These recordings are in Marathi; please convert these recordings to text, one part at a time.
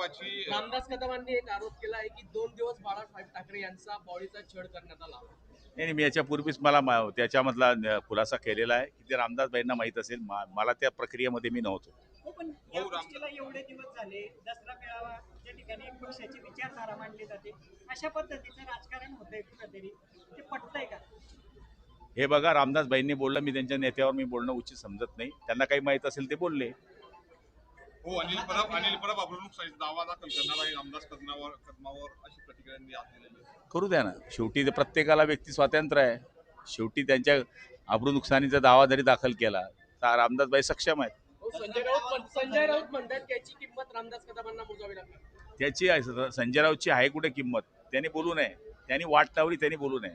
नावाची रामदास कदमांनी एक आरोप केला आहे की दोन दिवस बाळासाहेब ठाकरे यांचा बॉडीचा छळ करण्यात आला. नाही नाही, मी याच्या पूर्वीच मला मा- त्याच्यामधला खुलासा केलेला आहे की ते रामदासबाईंना माहीत असेल. मा- मला त्या प्रक्रियेमध्ये मी नव्हतो. हो पण या हो, राम- गोष्टीला एवढे दिवस झाले दसरा मेळावा त्या ठिकाणी एक पक्षाची विचारधारा मांडली जाते अशा पद्धतीचं राजकारण होतंय कुठंतरी? ते पटतंय का? हे बघा रामदासबाईंनी बोललं मी त्यांच्या नेत्यावर मी बोलणं उचित समजत नाही. त्यांना काही माहीत असेल ते बोलले. हो अनिल परब अनिल परब साईज दावा दाखल करणार आहे. रामदास कदमावर कदमावर अशी प्रतिक्रिया त्यांनी आज दिलेली आहे. करू द्या ना. शेवटी ते प्रत्येकाला व्यक्ती स्वातंत्र्य आहे. शेवटी त्यांच्या अब्रू नुकसानीचा दावा जरी दाखल केला तर रामदासबाई सक्षम आहेत. हो, संजय राऊत म्हण- संजय राऊत म्हणतात की याची किंमत रामदास कदमांना मोजावी लागणार त्याची आहे- संजय राऊतची आहे कुठे किंमत? त्यांनी बोलू नये. त्यांनी वाट लावली त्यांनी बोलू नये.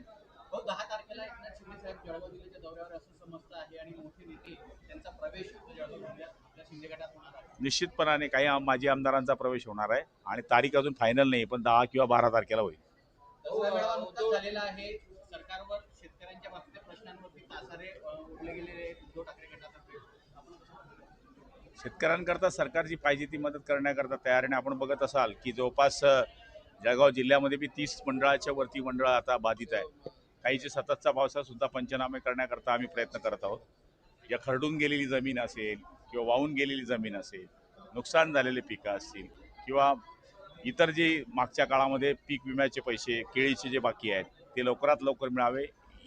हो दहा तारखेला एकनाथ शिंदे साहेब जळगाव जिल्ह्याच्या दौऱ्यावर असं समजतं आहे आणि मोठे नेते त्यांचा प्रवेश जळगाव जिल्ह्यात आपल्या शिंदे गटात होणार आहे निश्चितपणाने काही आम- माजी आमदारांचा प्रवेश होणार आहे आणि तारीख अजून फायनल नाही पण दहा किंवा बारा तारखेला होईल. दसरा मेळावा नुकताच झालेला आहे. सरकारवर शेतकऱ्यांच्या बाबतीत प्रश्नांवरती तासारे अ, उठले गेलेले आहेत. उद्धव ठाकरे गटातर्फे आपण कसं पाहता? शेतकऱ्यांकरता सरकार जी पाहिजे ती मदत करण्याकरता तयार आहे आणि आपण बघत असाल की जवळपास अ, जळगाव जिल्ह्यामध्ये बी तीस मंडळाच्या वरती मंडळ आता बाधित आहे काहीचे सततचा पावसात सुद्धा पंचनामे करण्याकरता आम्ही प्रयत्न करत आहोत. या खरडून गेलेली जमीन असेल किंवा वाहून गेलेली जमीन असेल नुकसान झालेले पिकं असतील किंवा इतर जे मागच्या काळामध्ये पीक विम्याचे पैसे केळीचे जे बाकी आहेत ते लवकरात लवकर मिळावे.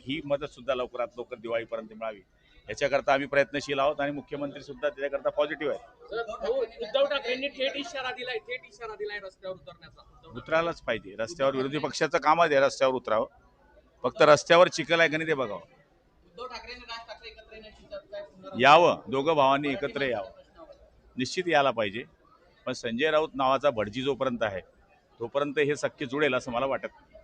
ही मदतसुद्धा लवकरात लवकर दिवाळीपर्यंत मिळावी. याच्याकरता आम्ही प्रयत्नशील आहोत आणि मुख्यमंत्री सुद्धा त्याच्याकरता पॉझिटिव्ह आहेत. उद्धव ठाकरेंनी थेट इशारा दिलाय थेट इशारा दिलाय रस्त्यावर उतरण्याचा. उतरायलाच पाहिजे. रस्त्यावर विरोधी पक्षाचं कामच आहे रस्त्यावर उतरावं. फक्त रस्त्यावर चिखल आहे का नाही ते बघावं. यावं. दोघं भावांनी एकत्र यावं. निश्चित यायला पाहिजे. पण संजय राऊत नावाचा भटजी जोपर्यंत आहे तोपर्यंत हे शक्य जुळेल असं मला वाटत नाही.